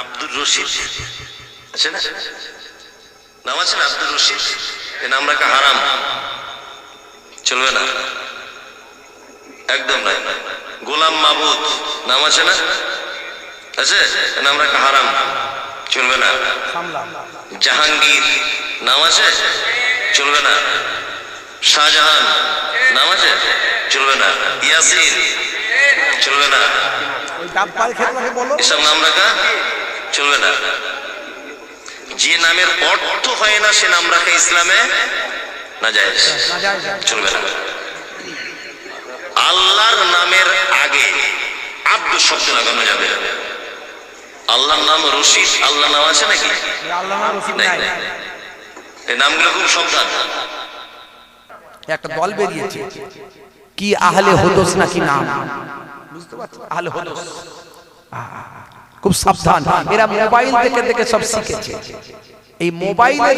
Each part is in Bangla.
আব্দুর রশিদ। আছে না? নাম আছে না আব্দুর রশিদ? এ নাম রাখা হারাম। চলবে না। একদম নাই। গোলাম মাবুদ। নাম আছে না? আছে? নাম রাখা হারাম। চলবে না। জাহাঙ্গীর। নাম আছে? চলবে না। শাহজাহান। নাম আছে? চলবে না। ইয়াসিন। চলবে না। এসব নাম রাখা না। যে নামের অর্থ হয় না সে নাম রাখা ইসলামে, না যায়। চলবে না। আল্লাহর নামের আগে আব্দু শব্দ লাগানো যাবে। আল্লাহর নাম রশিদ। আল্লাহ নাম আছে নাকি? এই নামগুলো খুব সাবধান। একটা দল বেরিয়েছে। কি আহলে নাকি নাম? বুঝতে পারছ? আহলে খুব সাবধান। এরা মোবাইল দেখে দেখে সব শিখেছে। এই মোবাইলে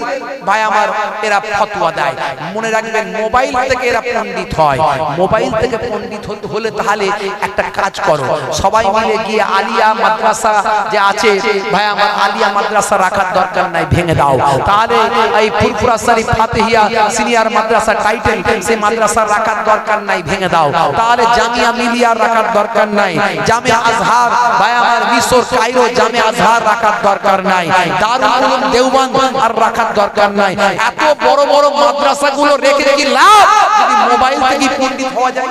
ভাই আমার এরা ফতোয়া দেয়। মনে রাখবেন মোবাইল থেকে এরা পণ্ডিত হয়। মোবাইল থেকে পণ্ডিত হতে হলে তাহলে একটা কাজ করো। সবাই মিলে গিয়ে আলিয়া মাদ্রাসা যে আছে ভাই আমার আলিয়া মাদ্রাসা রাখার দরকার নাই ভেঙে দাও। তাহলে এই ফুরফুরা শরীফ ফাতিহিয়া সিনিয়র মাদ্রাসা টাইটেল সেই মাদ্রাসা রাখার দরকার নাই ভেঙে দাও। তাহলে জামিয়া মিলিয়া রাখার দরকার নাই। জামিয়া আজহার ভাই আমার মিশর কায়রো জামিয়া আজহার রাখার দরকার নাই, দারুল দেওবন্দ আর রাখার দরকার নাই। এত বড় বড় মাদ্রাসাগুলো রেখে লাভ, যদি মোবাইল থেকে পণ্ডিত হওয়া যায়।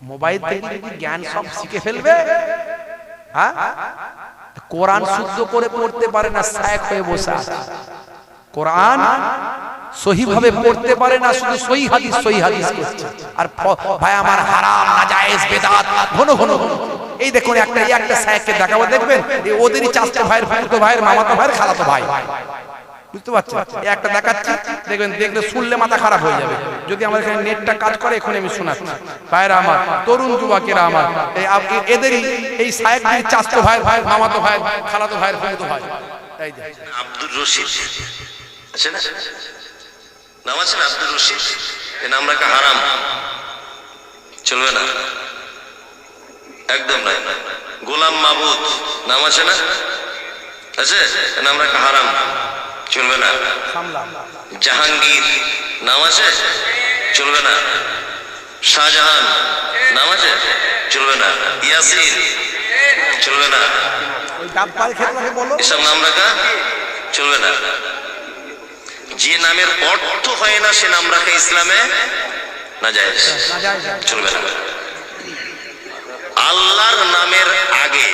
মোবাইল থেকে জ্ঞান সব শিখে ফেলবে। হ্যাঁ? কোরআন শুদ্ধ করে পড়তে পারে না, সায়ক হয়ে বসে কোরআন সহিভাবে পড়তে পারে না, শুধু সহি হাদিস সহি হাদিস আর ভাই, আমার হারাম, নাজায়েজ, বেদাত, ঘন ঘন ঘন। এই দেখুন একটা একটা সাহেবকে দেখাবো, দেখবেন? ওদেরই চাচতে ভাইয়ের ফুলতো ভাইয়ের, মামাতো ভাইয়ের, খালাতো ভাই। বুঝতে পারছেন? এই একটা দেখাচ্ছি, দেখবেন, দেখলে শুনলে মাথা খারাপ হয়ে যাবে। যদি আমার এখানে নেটটা কাজ করে, এখন আমি শোনাচ্ছি। ভাইয়েরা আমার, তরুণ যুবকেরা আমার এদেরই, এই সাহেবদের চাচতো ভাইয়ের ভাইয়ের মামাতো ভাইয়ের খালাতো ভাই এই যে। আব্দুর রশিদ। আছে না? নাম আছে না? আব্দুর রশিদ। এ নাম রাখা হারাম? চলবে না। একদম নাই। গোলাম মাবুদ নাম আছে না? আছে? নাম রাখা হারাম। চলবে না। জাহাঙ্গীর নাম আছে? চলবে না। শাহজাহান নাম আছে? চলবে না। ইয়াসিন চলবে না। এসব নাম রাখা চলবে না। যে নামের অর্থ হয় না সে নাম রাখা ইসলামে। না যায়। চলবে না। আল্লাহর নামের আগে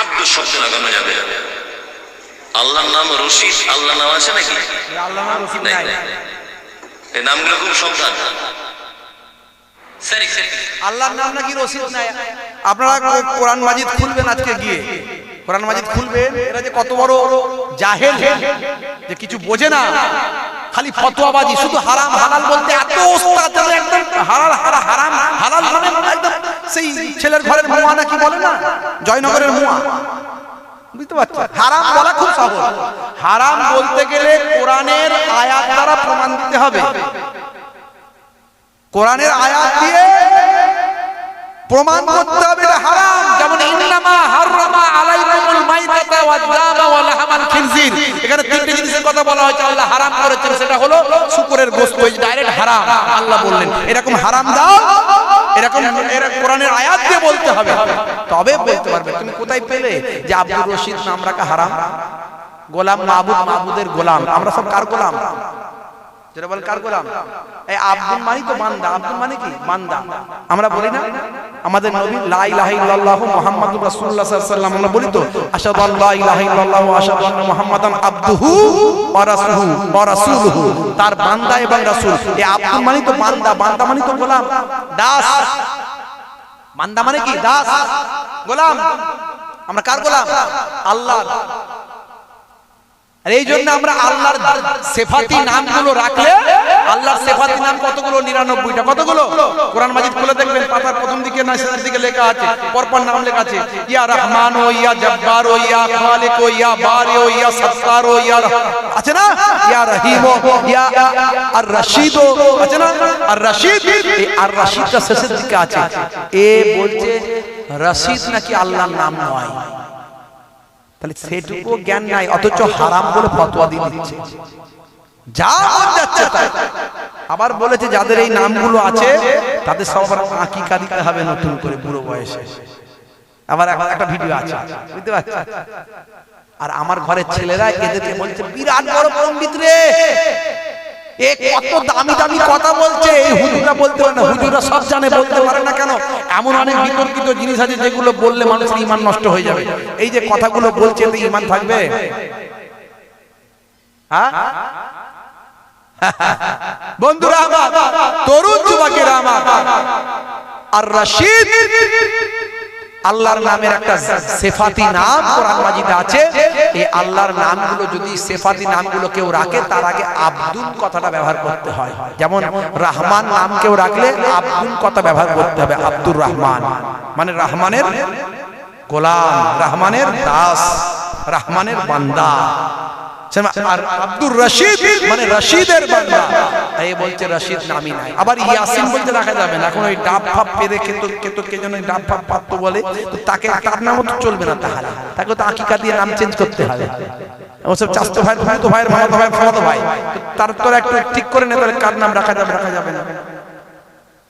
আব্দ শব্দ লাগানো যাবে। আল্লাহর নাম রশিদ। আল্লাহ নাম আছে নাকি? এই নাম রসিদ নাই। নাই। এই নামগুলো খুব সাবধান। আল্লাহর নাম নাকি নাই? আপনারা কোরআন মাজিদ খুলবেন আজকে গিয়ে। কোরআন মাজিদ খুলবেন। এরা যে কত বড় জাহেল যে কিছু বোঝে না। খালি ফতোয়াবাজি, শুধু হারাম, হালাল বলতে এত ওস্তাদ যেন একদম হালাল হারা- হারাম, হালাল মানে একদম সেই ছেলের ঘরের মুয়া নাকি বলে না? জয়নগরের মুয়া। বুঝতে পারছ? হারাম বলা খুব সহজ। হারাম বলতে গেলে কোরআনের আয়াত দ্বারা প্রমাণ দিতে হবে। কোরআনের আয়াত দিয়ে প্রমাণ করতে হবে হারাম। যেমন, ইন্নামা হাররামা আলাইকুমুল ওয়া দামা ওয়া খিনজির। এখানে জিনিসের কথা বলা হয়েছে, আল্লাহ হারাম করেছেন, সেটা হলো গোশত ডাইরেক্ট হারাম, আল্লাহ বললেন। এরকম হারাম দাও, এরকম এরা কোরআনের আয়াত দিয়ে বলতে হবে। তবে বলতে পারবে, তুমি কোথায় পেলে যে আব্দুর রশিদ নাম রাখা হারাম? গোলাম মাহবুব মাহবুদের গোলাম। আমরা সব কার গোলাম? যেটা কার গোলাম? এই আব্দুল মানি তো বান্দা। আব্দুল মানে কি? বান্দা। আমরা বলি না? আমাদের নবী, লা ইলাহা ইল্লাল্লাহু মুহাম্মাদুর রাসূলুল্লাহ সাল্লাল্লাহু আলাইহি বলি তো, আশহাদু আল্লা ইলাহা আশহাদু আন্না মুহাম্মাদান ওয়া রাসূলুহু ওয়া রাসূলুহু। তার বান্দা এবং রাসূল। এই আব্দুল মানে তো বান্দা। বান্দা মানে তো গোলাম। দাস। বান্দা মানে কি? দাস। গোলাম। আমরা কার গোলাম? আল্লাহর। আর এই জন্য আমরা আল্লাহর সেফাতি নামগুলো রাখলে আল্লাহর সেফাতি নাম কতগুলো? নিরানব্বইটা। কতগুলো? কোরআন মাজিদ খুলে দেখবেন পাতার প্রথম দিকে না শেষের দিকে লেখা আছে পরপর নাম লেখা আছে ইয়া রহমান ও ইয়া জব্বার ও ইয়া খালিক ও ইয়া বারি ও ইয়া সত্তার ও ইয়া আছে না? ইয়া রহিম ও ইয়া আর রশিদ ও আছে না? আর রশিদ এই আর রশিদটা শেষের দিকে আছে। এ বলছে রশিদ নাকি আল্লাহর নাম নয়। তাহলে সেটুকু জ্ঞান নাই অথচ হারাম বলে ফতোয়া দিয়ে দিচ্ছে। যা মন যাচ্ছে তাই। আবার বলেছে যাদের এই নামগুলো আছে তাদের সব আঁকিকা আকিকা দিতে হবে নতুন করে পুরো বয়সে। আবার এখন একটা ভিডিও আছে। বুঝতে পারছ আর আমার ঘরের ছেলেরা এদেরকে বলছে বিরাট বড় পণ্ডিত রে! এ কত দামি দামি কথা বলছে, এই হুজুরা বলতে পারে না হুজুরা সব বলতে পারে না কেন? এমন অনেক বিতর্কিত জিনিস আছে যেগুলো বললে মানুষের ইমান নষ্ট হয়ে যাবে। এই যে কথাগুলো বলছে, এতে ইমান থাকবে? হ্যাঁ? বন্ধুরা আমার, তরুণ যুবকেরা আমার, আর রশিদ আল্লাহর নামের একটা সেফাতি নাম কোরআন মাজিদে আছে। এই আল্লাহর নামগুলো যদি সেফাতি নামগুলো কেউ রাখে, তার আগে আব্দুল কথাটা ব্যবহার করতে হয়। যেমন, রহমান নাম কেউ রাখলে আব্দুল কথা ব্যবহার করতে হবে, আব্দুর রহমান। মানে রহমানের গোলাম, রহমানের দাস। রহমানের বান্দা। আর আব্দুর মানে রশিদের বান্দা। বলছে রশিদ আবার বলতে রাখা যাবে না। এখন ওই ডাব ফাপ পেরে যেন ডাব ফাপ বলে, তো তাকে তার তো চলবে না তাকে তো চেঞ্জ করতে হবে। ওসব ভাই ভাই। ভাই তার তোর একটু ঠিক করে নে কার নাম রাখা যাবে রাখা যাবে না।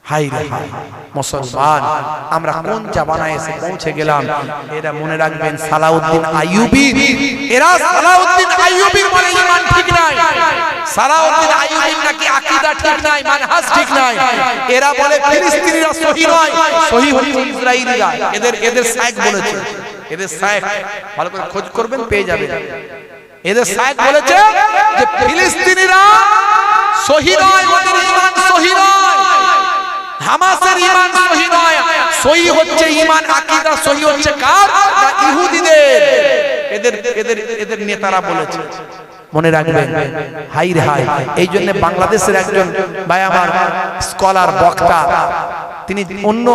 হাই রে হাই। মুসলমান আমরা কোন জামানায় এসে পৌঁছে গেলাম? এরা মনে রাখবেন সালাউদ্দিন আইয়ুবি। এরা সালাউদ্দিন আইয়ুবির বলে ঈমান ঠিক নাই। সালাউদ্দিন আইয়ুবির নাকি আকীদা ঠিক নাই মানহাজ ঠিক নাই। এরা বলে ফিলিস্তিনিরা সহি নয়। সহি হচ্ছে ইসরাইলিরা এদের এদের শায়েখ বলেছে। এদের শায়েখ ভালো করে খোঁজ করবেন পেয়ে যাবেন। এদের শায়েখ বলেছে যে ফিলিস্তিনিরা সহি নয় ওদের ঈমান সহি নয়। হামাসের ইমান সহি নয়। সহি হচ্ছে ইমান আকীদা সহি হচ্ছে কার? না ইহুদিদের। এদের এদের এদের নেতারা বলেছে। মনে রাখবেন, হাই রে হাই এই জন্য বাংলাদেশের একজন ভাই আমার স্কলার বক্তা, তিনি অন্য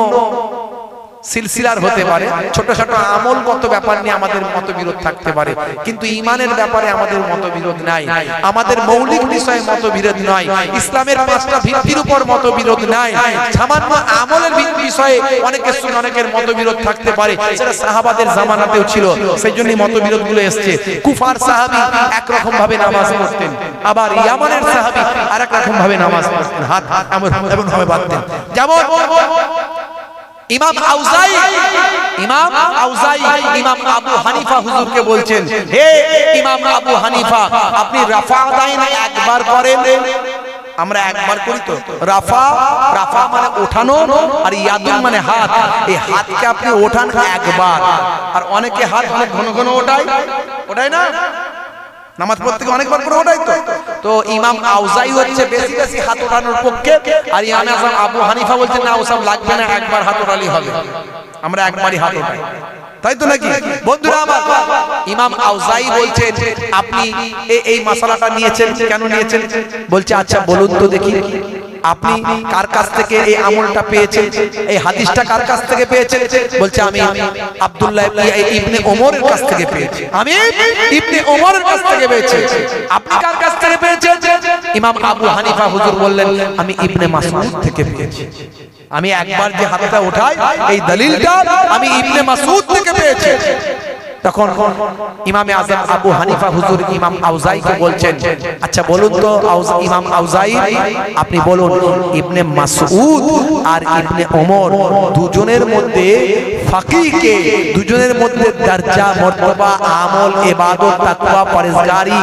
সিলসিলার হতে পারে। ছোট ছোট আমলগত ব্যাপার নিয়ে আমাদের মতবিরোধ থাকতে পারে। কিন্তু ইমানের ব্যাপারে আমাদের মতবিরোধ নাই। আমাদের মৌলিক বিষয়ে মতবিরোধ নয় ইসলামের পাঁচটা ভিত্তির উপর মতবিরোধ নাই। সামান্য আমলের বিষয়ে অনেকের সঙ্গে অনেকের মতবিরোধ থাকতে পারে। সেটা সাহাবাদের জামানাতেও ছিল। সেই জন্যই মতবিরোধগুলো এসছে। কুফার সাহাবি একরকম ভাবে নামাজ পড়তেন। আবার ইয়ামানের সাহাবি আর এক রকম ভাবে নামাজ পড়তেন। হাত হাত এমন এমন ভাবে বাঁধতেন। যেমন ইমাম আউজাই ইমাম আউজাই ইমাম আবু হানিফা হুজুরকে বলছেন হে ইমাম আবু হানিফা আপনি রাফা আদায় না একবার করেন। আমরা একবার করি তো। রাফা রাফা মানে ওঠানো আর ইয়াদুন মানে হাত। এই হাতকে আপনি ওঠান একবার। আর অনেকে হাত অনেক ঘন ঘন ওঠায়। ওটাই না? নামাজ পড়তে থেকে অনেকবার করে ওঠাই তো। তো ইমাম আউজাই হচ্ছে বেশি বেশি হাত ওঠানোর পক্ষে আর ইমাম আজম আবু হানিফা বলছে না ওসব লাগবে না একবার হাত ওঠালি হবে। আমরা একবারই হাত ওঠাই। তাই তো নাকি? বন্ধুরা আমার ইমাম আউজাই বলছেন আপনি এই মশালাটা নিয়েছেন কেন নিয়েছেন? বলছে আচ্ছা বলুন তো দেখি। আপনি কার কাছ থেকে এই আমলটা পেয়েছেন? এই হাদিসটা কার কাছ থেকে পেয়েছেন? বলছে, আমি আব্দুল্লাহ ইবনে- ওমরের কাছ থেকে পেয়েছি। আমি ইবনে ওমরের কাছ থেকে পেয়েছি। আপনি কার কাছ থেকে পেয়েছেন? ইমাম আবু হানিফা হুজুর বললেন, আমি ইবনে মাসউদ থেকে পেয়েছি। আমি একবার যে হাতটা ওঠাই, এই দলিলটা আমি ইবনে মাসউদ থেকে পেয়েছি। তখন ইমামে আজম আবু হানিফা হুজুর ইমাম আউজাইকে বলছেন আচ্ছা বলুন তো ইমাম আউজাই আপনি বলুন, ইবনে মাসউদ আর ইবনে ওমর দুজনের মধ্যে ফাকিহকে, দুজনের মধ্যে দরজা, মর্তবা, আমল, ইবাদত, তাকওয়া পরহেজগারি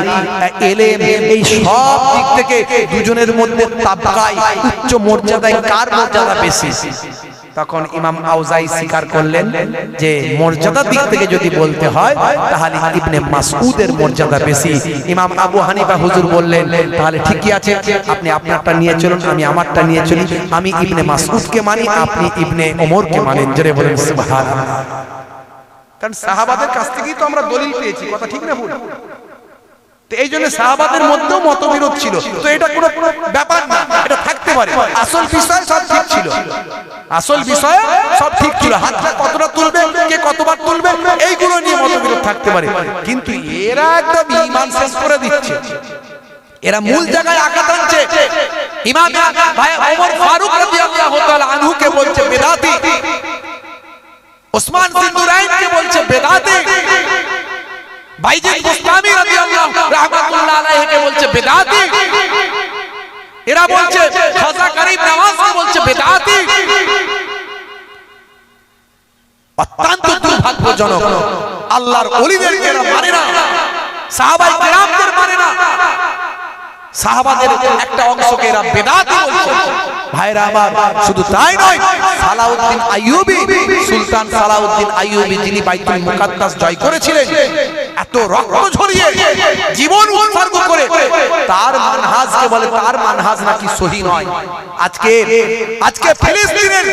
এলেম, এই সব দিক থেকে দুজনের মধ্যে তাবকায়, উচ্চ মর্যাদায় কার মর্যাদা বেশি? তখন ইমাম আউজাই স্বীকার করলেন যে মর্যাদার দিক থেকে যদি বলতে হয়, তাহলে ইবনে মাসউদের মর্যাদা বেশি। ইমাম আবু হানিফা হুজুর বললেন, তাহলে ঠিকই আছে, আপনি আপনারটা নিয়ে চলুন, আমি আমারটা নিয়ে চলি। আমি ইবনে মাসউদকে মানি, আপনি ইবনে ওমরকে মানেন। জোরে বলেন, সুবহানাল্লাহ। কারণ সাহাবাদের কাছ থেকেই তো আমরা দলিল পেয়েছি, কথা ঠিক না ভুল? এই জন্য সাহাবাদের মধ্যেও মতবিরোধ ছিল। তো এটা ব্যাপার না, এটা থাকতে পারে। আসল বিষয় সব ঠিক ছিল। আসল বিষয় সব ঠিক ছিল। হাতটা কতটা তুলবে, কে কতবার তুলবে, এইগুলো নিয়ে মতবিরোধ থাকতে পারে। কিন্তু এরা একদম ইমান শেষ করে দিচ্ছে। এরা মূল জায়গায় আঘাত আনছে। ইমাম ভাই ওমর ফারুক রাদিয়াল্লাহু তাআলা আনহুকে বলছে, বেদাতি। ওসমান সিন্দুরাইনকে বলছে, বেদাতি রাহমাতুল্লাহ আলাইহিকে বলছে বেদাতি এরা বলছে খাজা গরিব নওয়াজকে বলছে বেদাতি। অত্যন্ত দুর্ভাগ্যজনক। আল্লাহর ওলিদেরকে এরা মানে না। সাহাবাই কেরামদের মানে না। সাহাবাদের একটা অংশকে এরা বেদাতি বলছে। ভাইরা আমার, শুধু তাই নয়, সালাউদ্দিন আইয়ুবী, সুলতান সালাউদ্দিন আইয়ুবী যিনি বাইতুল মুকাদ্দাস জয় করেছিলেন, এত রক্ত ঝরিয়ে জীবন উৎসর্গ করে তার মানহাজকে বলে, তার মানহাজ নাকি সহি নয়। আজকে আজকে ফিলিস্তিনের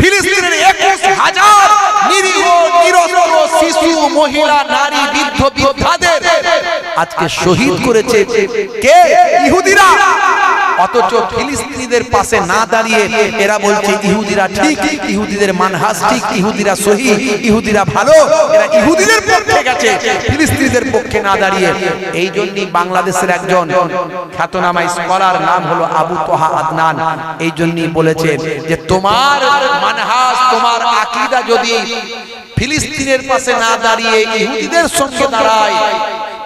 ফিলিস্তিনের একুশ হাজার নিরীহ নিরস্ত্র শিশু, মহিলা, নারী, বৃদ্ধ, বৃদ্ধাদের আজকে শহীদ করেছে কে? ইহুদিরা। অথচ ফিলিস্তিনিদের পাশে না দাঁড়িয়ে এরা বলছে, ইহুদিরা ঠিক, ইহুদিদের মানহাজ ঠিক, ইহুদিরা সহি, ইহুদিরা ভালো। এরা ইহুদিদের পক্ষে গেছে, ফিলিস্তিনিদের পক্ষে না দাঁড়িয়ে। এই জন্যই বাংলাদেশের একজন খ্যাতনামা স্কলার নাম হলো আবু তোহা আদনান। এই জন্যই বলেছে যে, তোমার মানহাজ, তোমার আকীদা যদি ফিলিস্তিনের পাশে না দাঁড়িয়ে ইহুদিদের সঙ্গে দাঁড়ায়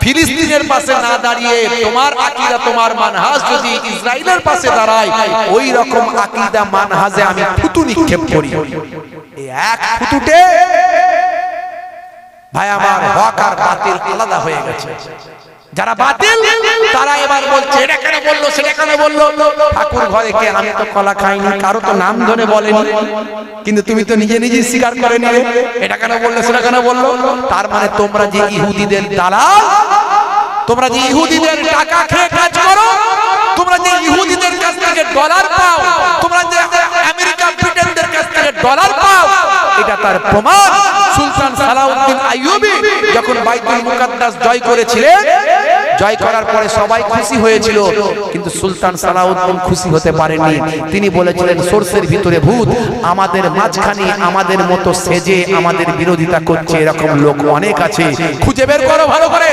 ফিলিস্তিনের পাশে না দাঁড়িয়ে তোমার আকিদা, তোমার মানহাজ যদি ইসরায়েলের পাশে দাঁড়ায়, ওই রকম আকিদা, মানহাজে আমি থুতু নিক্ষেপ করি। এক থুতুতে ভাই আমার হক আর বাতিল আলাদা হয়ে গেছে। যারা বাতিল তারা এবার বলছে এটা কেন বলল সেটা কেন বলল? ঠাকুর ঘরে কে আমি তো কলা খাইনি কারও তো নাম ধরে বলেনি। কিন্তু তুমি তো নিজে নিজে স্বীকার করে নিলে। এটা কেন বলল সেটা কেন বলল? তার মানে তোমরা যে ইহুদিদের দালাল তোমরা যে ইহুদিদের টাকা খেয়ে কাজ করো তোমরা যে ইহুদিদের কাছ থেকে ডলার পাও তোমরা যে আমেরিকা ব্রিটেনদের কাছ থেকে ডলার পাও এটা তার প্রমাণ। সুলতান সালাউদ্দিন আইয়ুবী যখন বাইতুল মুকাদ্দাস জয় করেছিলেন জয় করার পরে সবাই খুশি হয়েছিল, কিন্তু সুলতান সালাউদ্দিন খুশি হতে পারেননি। তিনি বলেছিলেন সোর্সের ভিতরে ভূত, আমাদের মাঝখানে আমাদের মতো সেজে আমাদের বিরোধিতা করছে এরকম লোক অনেক আছে। খুঁজে বের করো ভালো করে।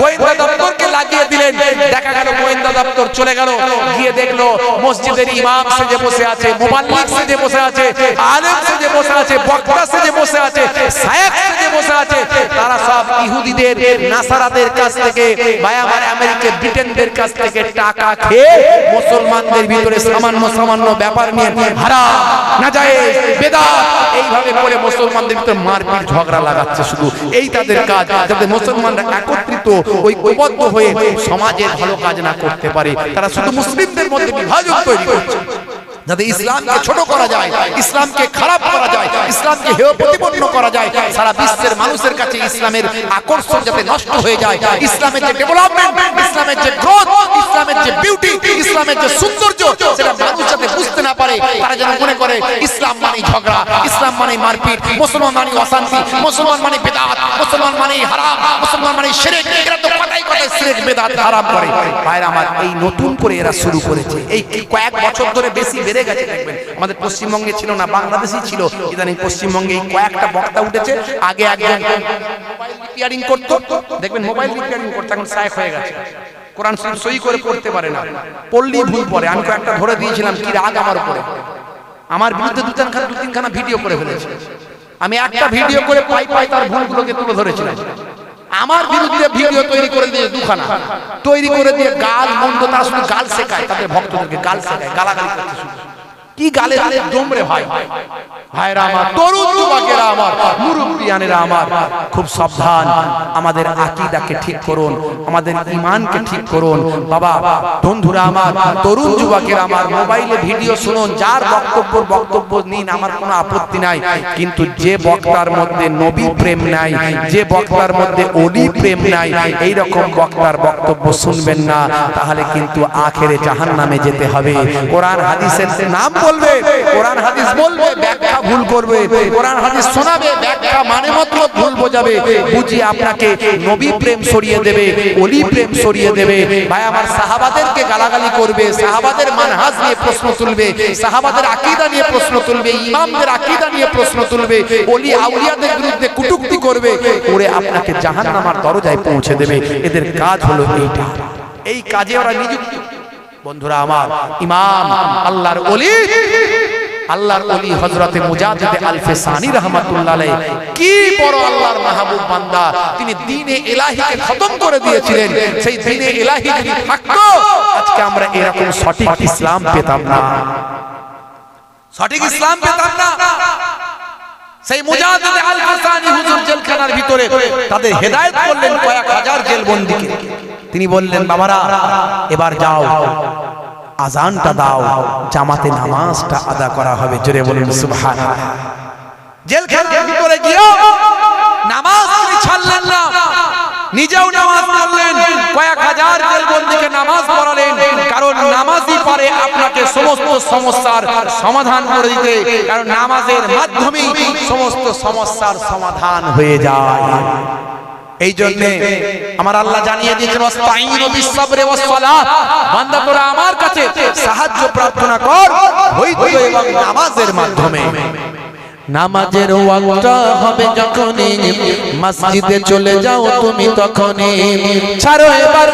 গোয়েন্দা দপ্তরকে লাগিয়ে দিলেন। দেখা গেল, গোয়েন্দা দপ্তর চলে গেল। গিয়ে দেখল, মসজিদের ইমাম সেজে বসে আছে, মুবাল্লিক সেজে বসে আছে, আলেম সেজে বসে আছে, বক্তা সেজে বসে আছে সাহেব সেজে বসে আছে, তারা সব ইহুদিদের, নাসারাদের কাছ থেকে, বায়ামার আমেরিকা, ব্রিটেনদের কাছ থেকে টাকা খেয়ে মুসলমানদের ভিতরে সামান্য সামান্য ব্যাপার নিয়ে হারাম নাজায়েজ, বেদাত, এইভাবে করে মুসলমানদের ভিতরে মারপিট, ঝগড়া লাগাচ্ছে শুধু। এই তাদের কাজ, যাতে মুসলমানরা একত্রিত ঐক্যবদ্ধ হয়ে সমাজের ভালো কাজ না করতে পারে। তারা শুধু মুসলিমদের মধ্যে বিভাজন তৈরি করছে। যাতে ইসলামকে ছোট করা যায় ইসলামকে খারাপ করা যায় ইসলামকে হেয় প্রতিপন্ন করা যায় সারা বিশ্বের মানুষের কাছে ইসলামের আকর্ষণ যাতে নষ্ট হয়ে যায় ইসলামের যে ডেভেলপমেন্ট ইসলামের যে গ্রোথ ইসলামের যে বিউটি ইসলামের যে সৌন্দর্য সেটা মানুষ যাতে বুঝতে না পারে তারা যেন মনে করে ইসলাম মানে ঝগড়া ইসলাম মানে মারপিট মুসলমান মানে অশান্তি মুসলমান মানে বেদাত মুসলমান মানে হারাম মুসলমান মানে শিরক এরা তো কথাই বেদাত হারাম করে। ভাইরা আমার এই নতুন করে এরা শুরু করেছে। এই কয়েক বছর ধরে বেশি বেড়ে গেছে, দেখবেন। আমাদের পশ্চিমবঙ্গে ছিল না, বাংলাদেশই ছিল। ইদানিং পশ্চিমবঙ্গে এই কয়েকটা বক্তা উঠেছে। আগে একজন রিপেয়ারিং করতো। দেখবেন মোবাইল রিপেয়ারিং করতে, এখন সাহেব হয়ে গেছে। কোরআন শরীফ সই করে পড়তে পারে না। পড়লেই ভুল পড়ে। আমি কয়েকটা ধরে দিয়েছিলাম, কি রাগ আমার উপরে। আমার বিরুদ্ধে দু তিনখানা দু তিনখানা ভিডিও করে ফেলেছে। আমি একটা ভিডিও করে পাই পাই, তার ভুলগুলোকে তুলে ধরেছিলাম। আমার বিরুদ্ধে ভিডিও তৈরি করে দিয়ে দুখানা। তৈরি করে দিয়ে গাল মন্দ তারা শুধু গাল শেখায়, তাদের ভক্তদেরকে গাল শেখায়, গালাগালি করতে শুধু কি গালে দমরে ভাই ভাইরা আমার তরুণ যুবকেরা আমার মুরব্বিয়ানেরা আমার খুব সাবধান আমাদের আকীদাকে ঠিক করুন আমাদের ঈমানকে ঠিক করুন। বাবা বন্ধুরা আমার তরুণ যুবকেরা আমার মোবাইলে ভিডিও শুনুন যার বক্তব্য বক্তব্য নিন আমার কোনো আপত্তি নাই। কিন্তু যে বক্তার মধ্যে নবী প্রেম নাই যে বক্তার মধ্যে অলি প্রেম নাই এই রকম বক্তার বক্তব্য শুনবেন না তাহলে কিন্তু আখেরে জাহান্নামে যেতে হবে। কোরআন হাদিসের নাম বলবে, কোরআন হাদিস বলবে, ব্যাখ্যা ভুল করবে, কোরআন হাদিস শোনাবে, ব্যাখ্যা মানে মতো ভুল বোঝাবে, বুঝিয়ে আপনাকে নবী প্রেম সরিয়ে দেবে, অলি প্রেম সরিয়ে দেবে। ভাই, আমার সাহাবাদেরকে গালাগালি করবে, সাহাবাদের মানহাজ নিয়ে প্রশ্ন তুলবে, সাহাবাদের আকীদা নিয়ে প্রশ্ন তুলবে, ইমামদের আকীদা নিয়ে প্রশ্ন তুলবে, অলি আউলিয়াদের বিরুদ্ধে কুটুক্তি করবে, করে আপনাকে জাহান্নামার দরজায় পৌঁছে দেবে। এদের কাজ হলো এইটা। এই কাজে ওরা নিযুক্ত বন্ধুরা আমার, ইমাম আল্লাহর অলি আল্লাহর ওলি হযরতে মুজাদ্দিদ আলফে সানি রাহমাতুল্লাহ কি বড় আল্লাহর মাহবুব বান্দা। তিনি দ্বীনে ইলাহিকে খতম করে দিয়েছিলেন। সেই দ্বীনে ইলাহি যদি থাকতো, আজকে আমরা এরকম সঠিক ইসলাম পেতাম না। সঠিক ইসলাম পেতাম না। সেই মুজাহিদ আল হাসানি হুজুর জেলখানার ভিতরে তাদের হেদায়েত করলেন কয়েক হাজার জেলবন্দীকে। তিনি বললেন বাবারা এবার যাও। আজানটা দাও। জামাতে নামাজটা আদা করা হবে। জোরে বলুন, সুবহানাল্লাহ। জেলখানার ভিতরে গিয়েও নামাজ তিনি ছাড়লেন না। নিজেও নামাজ পড়লেন। কয়েক হাজার জেলবন্দীকে নামাজ পড়ালেন। কারণ নামাজই পারে আপনাকে সমস্ত সমস্যার সমাধান করে দিতে। কারণ নামাজের মাধ্যমেই সমস্ত সমস্যার সমাধান হয়ে যায়। এই জন্য আমার আল্লাহ জানিয়ে দিয়েছেন বান্দা তোরা আমার কাছে সাহায্য প্রার্থনা কর হইতো এবং নামাজের মাধ্যমে। নামাজের ওয়াক্তটা হবে যখনই। মসজিদে চলে যাও তুমি তখনই। ছাড়ো এবার